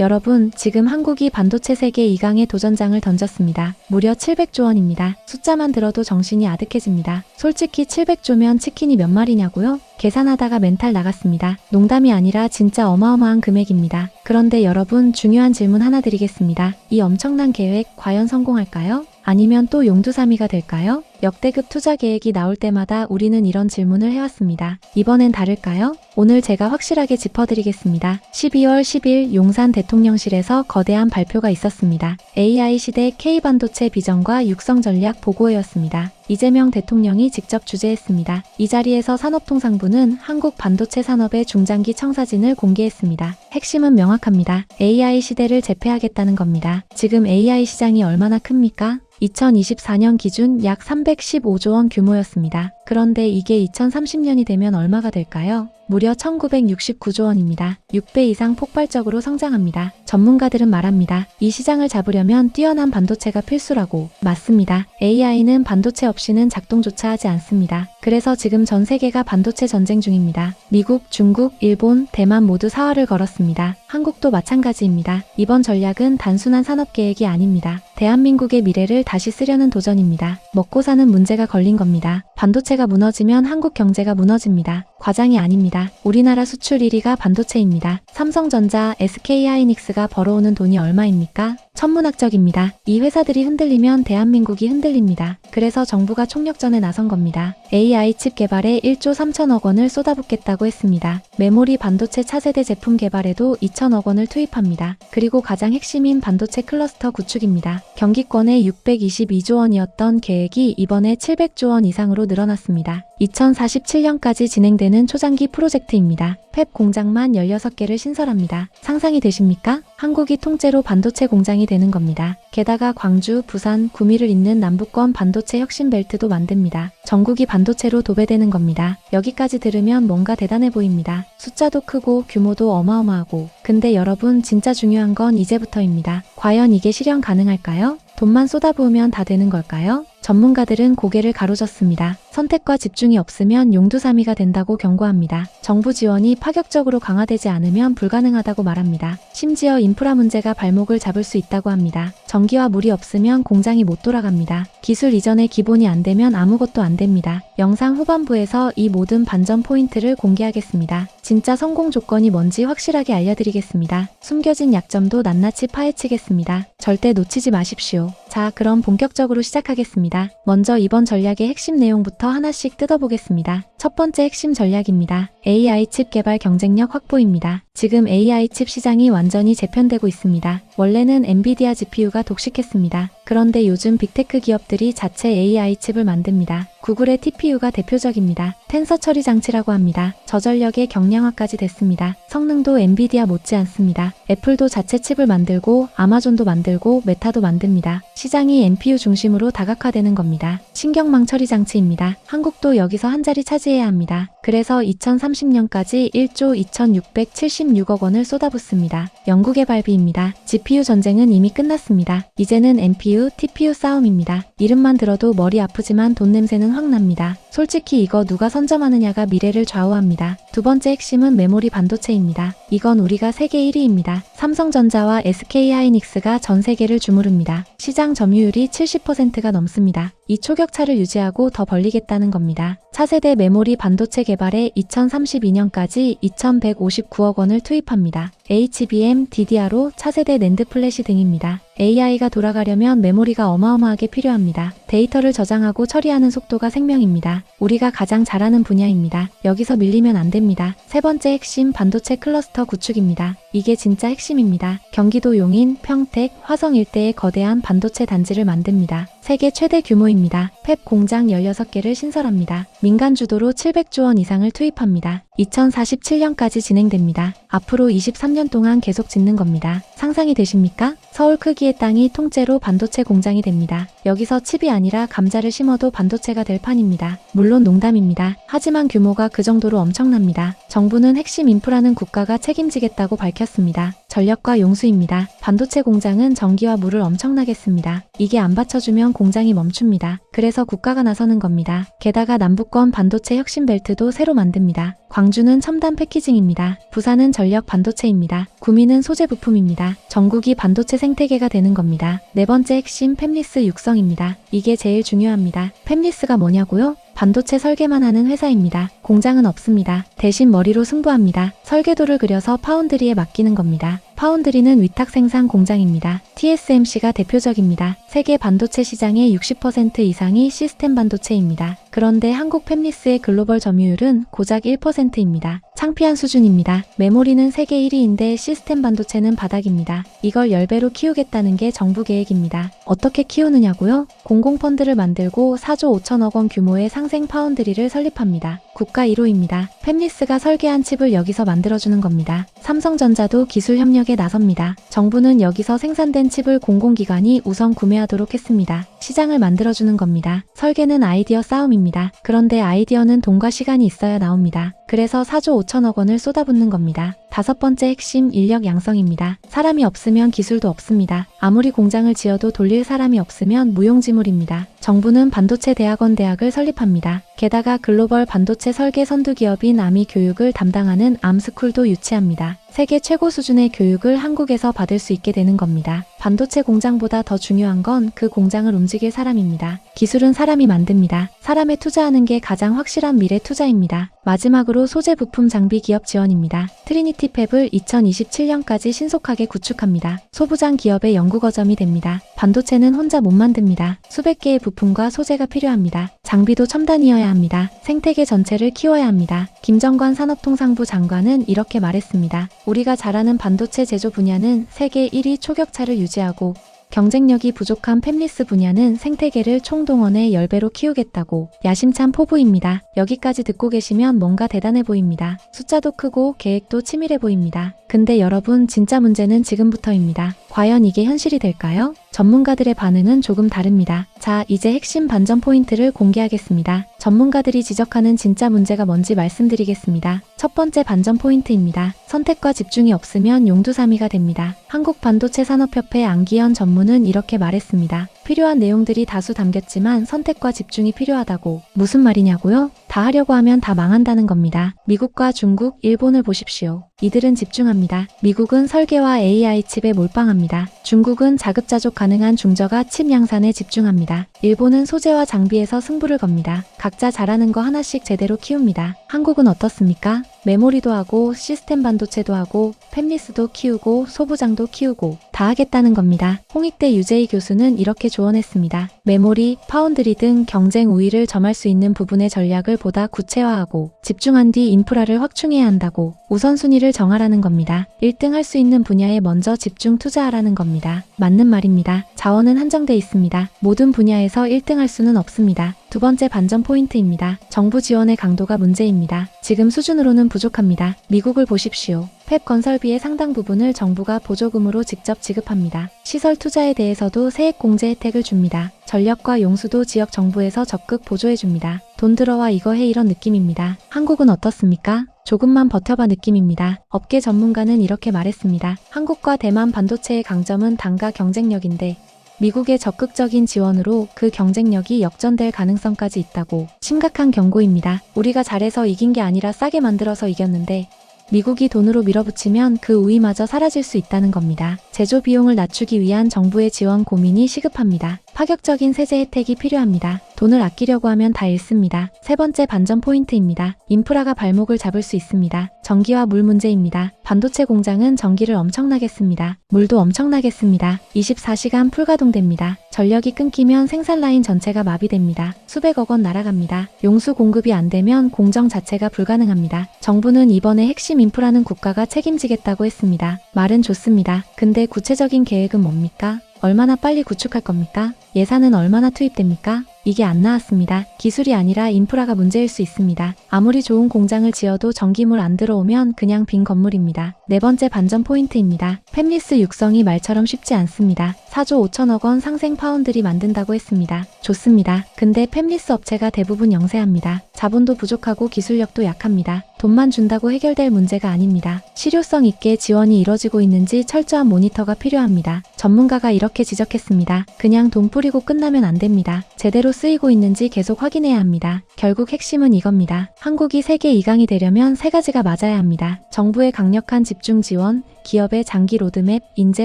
여러분, 지금 한국이 반도체 세계 2강의 도전장을 던졌습니다. 무려 700조 원입니다. 숫자만 들어도 정신이 아득해집니다. 솔직히 700조면 치킨이 몇 마리냐고요? 계산하다가 멘탈 나갔습니다. 농담이 아니라 진짜 어마어마한 금액입니다. 그런데 여러분 중요한 질문 하나 드리겠습니다. 이 엄청난 계획 과연 성공할까요? 아니면 또 용두사미가 될까요? 역대급 투자 계획이 나올 때마다 우리는 이런 질문을 해왔습니다. 이번엔 다를까요? 오늘 제가 확실하게 짚어드리겠습니다. 12월 10일 용산 대통령실에서 거대한 발표가 있었습니다. AI 시대 K반도체 비전과 육성 전략 보고회였습니다. 이재명 대통령이 직접 주재했습니다. 이 자리에서 산업통상부는 한국 반도체 산업의 중장기 청사진을 공개했습니다. 핵심은 명확합니다. AI 시대를 제패하겠다는 겁니다. 지금 AI 시장이 얼마나 큽니까? 2024년 기준 약 315조 원 규모였습니다. 그런데 이게 2030년이 되면 얼마가 될까요? 무려 1969조 원입니다. 6배 이상 폭발적으로 성장합니다. 전문가들은 말합니다. 이 시장을 잡으려면 뛰어난 반도체가 필수라고. 맞습니다. AI는 반도체 없이는 작동조차 하지 않습니다. 그래서 지금 전 세계가 반도체 전쟁 중입니다. 미국, 중국, 일본, 대만 모두 사활을 걸었습니다. 한국도 마찬가지입니다. 이번 전략은 단순한 산업 계획이 아닙니다. 대한민국의 미래를 다시 쓰려는 도전입니다. 먹고 사는 문제가 걸린 겁니다. 반도체가 무너지면 한국 경제가 무너집니다. 과장이 아닙니다. 우리나라 수출 1위가 반도체입니다. 삼성전자, SK하이닉스가 벌어오는 돈이 얼마입니까? 천문학적입니다. 이 회사들이 흔들리면 대한민국이 흔들립니다. 그래서 정부가 총력전에 나선 겁니다. AI 칩 개발에 1조 3천억 원을 쏟아붓겠다고 했습니다. 메모리 반도체 차세대 제품 개발에도 2천억 원을 투입합니다. 그리고 가장 핵심인 반도체 클러스터 구축입니다. 경기권에 622조 원이었던 계획이 이번에 700조 원 이상으로 늘어났습니다. 2047년까지 진행되는 초장기 프로젝트입니다. 펩 공장만 16개를 신설합니다. 상상이 되십니까? 한국이 통째로 반도체 공장이 되는 겁니다. 게다가 광주, 부산, 구미를 잇는 남북권 반도체 혁신 벨트도 만듭니다. 전국이 반도체로 도배되는 겁니다. 여기까지 들으면 뭔가 대단해 보입니다. 숫자도 크고 규모도 어마어마하고. 근데 여러분 진짜 중요한 건 이제부터입니다. 과연 이게 실현 가능할까요? 돈만 쏟아부으면 다 되는 걸까요? 전문가들은 고개를 가로젓습니다. 선택과 집중이 없으면 용두사미가 된다고 경고합니다. 정부 지원이 파격적으로 강화되지 않으면 불가능하다고 말합니다. 심지어 인프라 문제가 발목을 잡을 수 있다고 합니다. 전기와 물이 없으면 공장이 못 돌아갑니다. 기술 이전의 기본이 안 되면 아무것도 안 됩니다. 영상 후반부에서 이 모든 반전 포인트를 공개하겠습니다. 진짜 성공 조건이 뭔지 확실하게 알려드리겠습니다. 숨겨진 약점도 낱낱이 파헤치겠습니다. 절대 놓치지 마십시오. 자, 그럼 본격적으로 시작하겠습니다. 먼저 이번 전략의 핵심 내용부터 하나씩 뜯어보겠습니다. 첫 번째 핵심 전략입니다. AI 칩 개발 경쟁력 확보입니다. 지금 AI 칩 시장이 완전히 재편되고 있습니다. 원래는 엔비디아 GPU가 독식했습니다. 그런데 요즘 빅테크 기업들이 자체 AI 칩을 만듭니다. 구글의 TPU가 대표적입니다. 텐서 처리 장치라고 합니다. 저전력의 경량화까지 됐습니다. 성능도 엔비디아 못지않습니다. 애플도 자체 칩을 만들고 아마존도 만들고 메타도 만듭니다. 시장이 NPU 중심으로 다각화되는 겁니다. 신경망 처리 장치입니다. 한국도 여기서 한 자리 차지해야 합니다. 그래서 2030년까지 1조 2676억 원을 쏟아붓습니다. 연구개발비입니다. GPU 전쟁은 이미 끝났습니다. 이제는 NPU, TPU 싸움입니다. 이름만 들어도 머리 아프지만 돈 냄새는 확 납니다. 솔직히 이거 누가 선점하느냐가 미래를 좌우합니다. 두 번째 핵심은 메모리 반도체입니다. 이건 우리가 세계 1위입니다. 삼성전자와 SK하이닉스가 전 세계를 주무릅니다. 시장 점유율이 70%가 넘습니다. 이 초격차를 유지하고 더 벌리겠다는 겁니다. 차세대 메모리 반도체 개발에 2032년까지 2159억 원을 투입합니다. HBM, DDR로 차세대 낸드 플래시 등입니다. AI가 돌아가려면 메모리가 어마어마하게 필요합니다. 데이터를 저장하고 처리하는 속도가 생명입니다. 우리가 가장 잘하는 분야입니다. 여기서 밀리면 안 됩니다. 세 번째 핵심 반도체 클러스터 구축입니다. 이게 진짜 핵심입니다. 경기도 용인, 평택, 화성 일대에 거대한 반도체 단지를 만듭니다. 세계 최대 규모입니다. 펩 공장 16개를 신설합니다. 민간 주도로 700조 원 이상을 투입합니다. 2047년까지 진행됩니다. 앞으로 23년 동안 계속 짓는 겁니다. 상상이 되십니까? 서울 크기의 땅이 통째로 반도체 공장이 됩니다. 여기서 칩이 아니라 감자를 심어도 반도체가 될 판입니다. 물론 농담입니다. 하지만 규모가 그 정도로 엄청납니다. 정부는 핵심 인프라는 국가가 책임지겠다고 밝혔습니다. 전력과 용수입니다. 반도체 공장은 전기와 물을 엄청나게 씁니다. 이게 안 받쳐주면 공장이 멈춥니다. 그래서 그래서 국가가 나서는 겁니다. 게다가 남북권 반도체 혁신 벨트도 새로 만듭니다. 광주는 첨단 패키징입니다. 부산은 전력 반도체입니다. 구미는 소재 부품입니다. 전국이 반도체 생태계가 되는 겁니다. 네 번째 핵심 팹리스 육성입니다. 이게 제일 중요합니다. 팹리스가 뭐냐고요? 반도체 설계만 하는 회사입니다. 공장은 없습니다. 대신 머리로 승부합니다. 설계도를 그려서 파운드리에 맡기는 겁니다. 파운드리는 위탁 생산 공장입니다. TSMC가 대표적입니다. 세계 반도체 시장의 60% 이상이 시스템 반도체입니다. 그런데 한국 팹리스의 글로벌 점유율은 고작 1%입니다. 창피한 수준입니다. 메모리는 세계 1위인데 시스템 반도체는 바닥입니다. 이걸 10배로 키우겠다는 게 정부 계획입니다. 어떻게 키우느냐고요? 공공펀드를 만들고 4조 5천억 원 규모의 상생 파운드리를 설립합니다. 국가 1호입니다. 팹리스가 설계한 칩을 여기서 만들어주는 겁니다. 삼성전자도 기술 협력에 나섭니다. 정부는 여기서 생산된 칩을 공공기관이 우선 구매하도록 했습니다. 시장을 만들어주는 겁니다. 설계는 아이디어 싸움입니다. 그런데 아이디어는 돈과 시간이 있어야 나옵니다. 그래서 4조 5천억 원을 쏟아붓는 겁니다. 다섯 번째 핵심 인력 양성입니다. 사람이 없으면 기술도 없습니다. 아무리 공장을 지어도 돌릴 사람이 없으면 무용지물입니다. 정부는 반도체 대학원 대학을 설립합니다. 게다가 글로벌 반도체 설계 선두 기업인 아미 교육을 담당하는 암스쿨도 유치합니다. 세계 최고 수준의 교육을 한국에서 받을 수 있게 되는 겁니다. 반도체 공장보다 더 중요한 건 그 공장을 움직일 사람입니다. 기술은 사람이 만듭니다. 사람에 투자하는 게 가장 확실한 미래 투자입니다. 마지막으로 소재 부품 장비 기업 지원입니다. 트리니티 팹을 2027년까지 신속하게 구축합니다. 소부장 기업의 연구 거점이 됩니다. 반도체는 혼자 못 만듭니다. 수백 개의 부품과 소재가 필요합니다. 장비도 첨단이어야 합니다. 생태계 전체를 키워야 합니다. 김정관 산업통상부 장관은 이렇게 말했습니다. 우리가 잘하는 반도체 제조 분야는 세계 1위 초격차를 유지하고 경쟁력이 부족한 팹리스 분야는 생태계를 총동원해 10배로 키우겠다고 야심찬 포부입니다. 여기까지 듣고 계시면 뭔가 대단해 보입니다. 숫자도 크고 계획도 치밀해 보입니다. 근데 여러분 진짜 문제는 지금부터입니다. 과연 이게 현실이 될까요? 전문가들의 반응은 조금 다릅니다. 자, 이제 핵심 반전 포인트를 공개하겠습니다. 전문가들이 지적하는 진짜 문제가 뭔지 말씀드리겠습니다. 첫 번째 반전 포인트입니다. 선택과 집중이 없으면 용두사미가 됩니다. 한국반도체 산업협회 안기현 전무는 이렇게 말했습니다. 필요한 내용들이 다수 담겼지만 선택과 집중이 필요하다고. 무슨 말이냐고요? 다 하려고 하면 다 망한다는 겁니다. 미국과 중국, 일본을 보십시오. 이들은 집중합니다. 미국은 설계와 AI 칩에 몰빵합니다. 중국은 자급자족 가능한 중저가 칩 양산에 집중합니다. 일본은 소재와 장비에서 승부를 겁니다. 각자 잘하는 거 하나씩 제대로 키웁니다. 한국은 어떻습니까? 메모리도 하고 시스템 반도체도 하고 팹리스도 키우고 소부장도 키우고 다 하겠다는 겁니다. 홍익대 유재희 교수는 이렇게 조언했습니다. 메모리, 파운드리 등 경쟁 우위를 점할 수 있는 부분의 전략을 보다 구체화하고 집중한 뒤 인프라를 확충해야 한다고 우선순위를 정하라는 겁니다. 1등 할 수 있는 분야에 먼저 집중 투자하라는 겁니다. 맞는 말입니다. 자원은 한정돼 있습니다. 모든 분야에서 1등 할 수는 없습니다. 두 번째 반전 포인트입니다. 정부 지원의 강도가 문제입니다. 지금 수준으로는 부족합니다. 미국을 보십시오. 펩 건설비의 상당 부분을 정부가 보조금으로 직접 지급합니다. 시설 투자에 대해서도 세액 공제 혜택을 줍니다. 전력과 용수도 지역 정부에서 적극 보조해 줍니다. 돈 들어와 이거 해 이런 느낌입니다. 한국은 어떻습니까? 조금만 버텨봐 느낌입니다. 업계 전문가는 이렇게 말했습니다. 한국과 대만 반도체의 강점은 단가 경쟁력인데 미국의 적극적인 지원으로 그 경쟁력이 역전될 가능성까지 있다고 심각한 경고입니다. 우리가 잘해서 이긴 게 아니라 싸게 만들어서 이겼는데 미국이 돈으로 밀어붙이면 그 우위마저 사라질 수 있다는 겁니다. 제조 비용을 낮추기 위한 정부의 지원 고민이 시급합니다. 파격적인 세제 혜택이 필요합니다. 돈을 아끼려고 하면 다 잃습니다. 세 번째 반전 포인트입니다. 인프라가 발목을 잡을 수 있습니다. 전기와 물 문제입니다. 반도체 공장은 전기를 엄청나게 씁니다. 물도 엄청나게 씁니다. 24시간 풀가동됩니다. 전력이 끊기면 생산 라인 전체가 마비됩니다. 수백억 원 날아갑니다. 용수 공급이 안 되면 공정 자체가 불가능합니다. 정부는 이번에 핵심 인프라는 국가가 책임지겠다고 했습니다. 말은 좋습니다. 근데 구체적인 계획은 뭡니까? 얼마나 빨리 구축할 겁니까? 예산은 얼마나 투입됩니까? 이게 안 나왔습니다. 기술이 아니라 인프라가 문제일 수 있습니다. 아무리 좋은 공장을 지어도 전기물 안 들어오면 그냥 빈 건물입니다. 네 번째 반전 포인트입니다. 팹리스 육성이 말처럼 쉽지 않습니다. 4조 5천억 원 상생 파운드리 만든다고 했습니다. 좋습니다. 근데 팹리스 업체가 대부분 영세합니다. 자본도 부족하고 기술력도 약합니다. 돈만 준다고 해결될 문제가 아닙니다. 실효성 있게 지원이 이뤄지고 있는지 철저한 모니터가 필요합니다. 전문가가 이렇게 지적했습니다. 그냥 돈 뿌리고 끝나면 안 됩니다. 제대로 쓰이고 있는지 계속 확인해야 합니다. 결국 핵심은 이겁니다. 한국이 세계 2강이 되려면 세 가지가 맞아야 합니다. 정부의 강력한 집중 지원, 기업의 장기 로드맵, 인재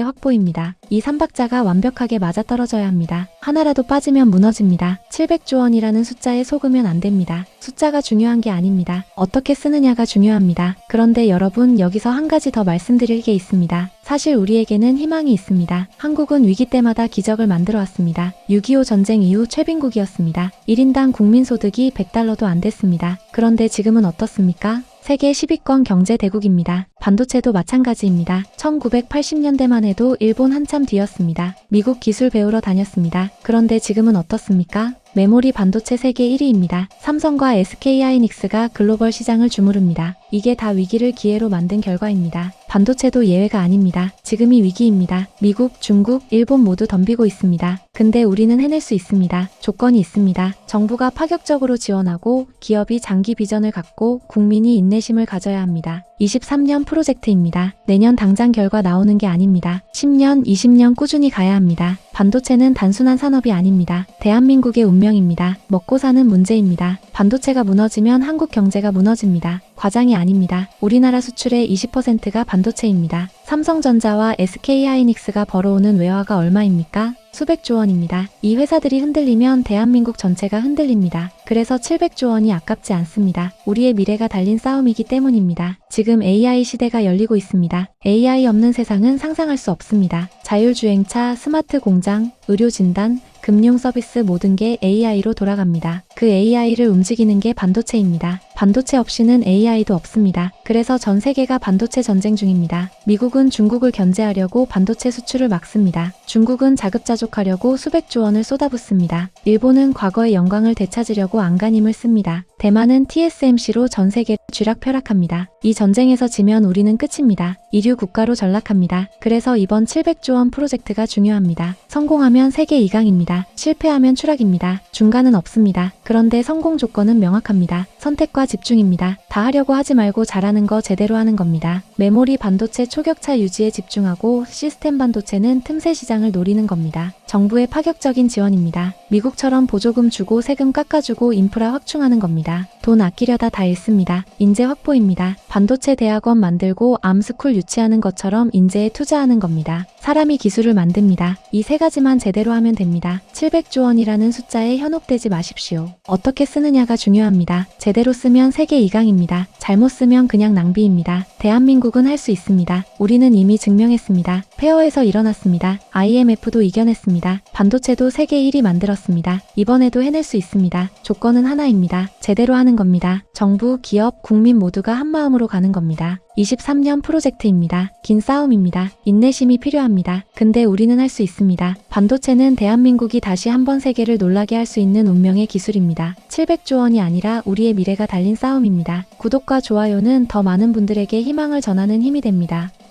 확보입니다. 이 삼박자가 완벽하게 맞아떨어져야 합니다. 하나라도 빠지면 무너집니다. 700조 원이라는 숫자에 속으면 안 됩니다. 숫자가 중요한 게 아닙니다. 어떻게 쓰느냐가 중요합니다. 그런데 여러분 여기서 한 가지 더 말씀드릴 게 있습니다. 사실 우리에게는 희망이 있습니다. 한국은 위기 때마다 기적을 만들어 왔습니다. 6.25 전쟁 이후 최빈국이었습니다. 1인당 국민소득이 100달러도 안 됐습니다. 그런데 지금은 어떻습니까? 세계 10위권 경제 대국입니다. 반도체도 마찬가지입니다. 1980년대만 해도 일본 한참 뒤였습니다. 미국 기술 배우러 다녔습니다. 그런데 지금은 어떻습니까? 메모리 반도체 세계 1위입니다. 삼성과 SK 하이닉스가 글로벌 시장을 주무릅니다. 이게 다 위기를 기회로 만든 결과입니다. 반도체도 예외가 아닙니다. 지금이 위기입니다. 미국, 중국, 일본 모두 덤비고 있습니다. 근데 우리는 해낼 수 있습니다. 조건이 있습니다. 정부가 파격적으로 지원하고 기업이 장기 비전을 갖고 국민이 인내심을 가져야 합니다. 23년 프로젝트입니다. 내년 당장 결과 나오는 게 아닙니다. 10년, 20년 꾸준히 가야 합니다. 반도체는 단순한 산업이 아닙니다. 대한민국의 운명입니다. 먹고 사는 문제입니다. 반도체가 무너지면 한국 경제가 무너집니다. 과장이 아닙니다. 우리나라 수출의 20%가 반도체입니다. 삼성전자와 SK하이닉스가 벌어오는 외화가 얼마입니까? 수백조 원입니다. 이 회사들이 흔들리면 대한민국 전체가 흔들립니다. 그래서 700조 원이 아깝지 않습니다. 우리의 미래가 달린 싸움이기 때문입니다. 지금 AI 시대가 열리고 있습니다. AI 없는 세상은 상상할 수 없습니다. 자율주행차, 스마트 공장, 의료 진단, 금융 서비스 모든 게 AI로 돌아갑니다. 그 AI를 움직이는 게 반도체입니다. 반도체 없이는 AI도 없습니다. 그래서 전 세계가 반도체 전쟁 중입니다. 미국은 중국을 견제하려고 반도체 수출을 막습니다. 중국은 자급자족하려고 수백조 원을 쏟아붓습니다. 일본은 과거의 영광을 되찾으려고 안간힘을 씁니다. 대만은 TSMC로 전 세계 쥐락펴락합니다. 이 전쟁에서 지면 우리는 끝입니다. 이류 국가로 전락합니다. 그래서 이번 700조 원 프로젝트가 중요합니다. 성공하면 세계 2강입니다. 실패하면 추락입니다. 중간은 없습니다. 그런데 성공 조건은 명확합니다. 선택과 집중입니다. 다 하려고 하지 말고 잘하는 거 제대로 하는 겁니다. 메모리 반도체 초격차 유지에 집중하고 시스템 반도체는 틈새 시장 을 노리는 겁니다. 정부의 파격적인 지원입니다. 미국처럼 보조금 주고 세금 깎아주고 인프라 확충하는 겁니다. 돈 아끼려다 다 잃습니다. 인재 확보입니다. 반도체 대학원 만들고 암스쿨 유치하는 것처럼 인재에 투자하는 겁니다. 사람이 기술을 만듭니다. 이 세 가지만 제대로 하면 됩니다. 700조 원이라는 숫자에 현혹되지 마십시오. 어떻게 쓰느냐가 중요합니다. 제대로 쓰면 세계 2강입니다. 잘못 쓰면 그냥 낭비입니다. 대한민국은 할 수 있습니다. 우리는 이미 증명했습니다. 페어에서 일어났습니다. IMF도 이겨냈습니다. 반도체도 세계 1위 만들었습니다. 이번에도 해낼 수 있습니다. 조건은 하나입니다. 제대로 하는 겁니다. 정부, 기업, 국민 모두가 한마음으로 가는 겁니다. 23년 프로젝트입니다. 긴 싸움입니다. 인내심이 필요합니다. 근데 우리는 할 수 있습니다. 반도체는 대한민국이 다시 한번 세계를 놀라게 할 수 있는 운명의 기술입니다. 700조 원이 아니라 우리의 미래가 달린 싸움입니다. 구독과 좋아요는 더 많은 분들에게 희망을 전하는 힘이 됩니다.